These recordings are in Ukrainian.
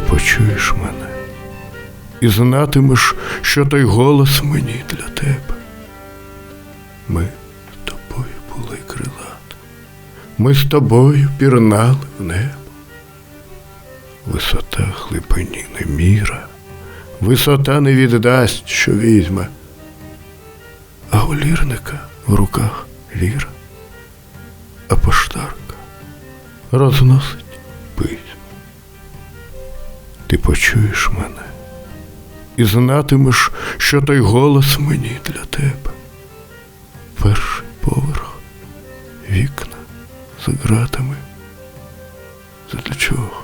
почуєш мене і знатимеш, що той голос мені для тебе. Ми з тобою були крилати, ми з тобою пірнали в небо. Висота глибині не міра, висота не віддасть, що візьме, а у лірника в руках ліра, а поштарка розносить письма. Ти почуєш мене і знатимеш, що той голос мені для тебе. Перший поверх, вікна за ґратами. Задля чого?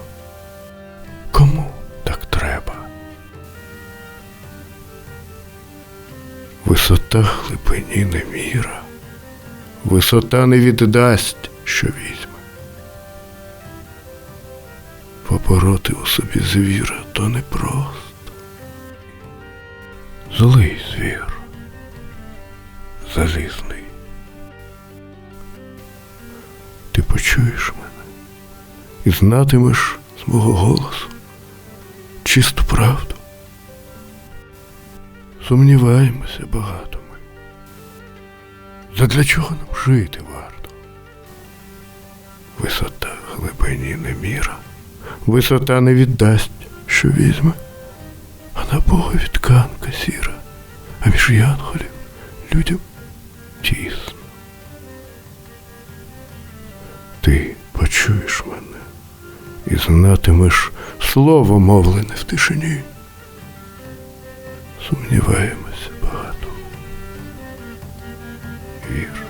Кому так треба? Висота глибині не міра, висота не віддасть, що візьме. Побороти у собі звіра то непросто. Злий звір, залізний. Ти почуєш мене і знатимеш з мого голосу чисту правду. Сумніваємося багато ми. Задля чого нам жити варто? Висота глибині не міра, висота не віддасть, що візьме, а на Бога відканка сіра, а між янголів людям тісно. Ти почуєш мене і знатимеш слово мовлене в тишині. Сумніваємося багато. Вір.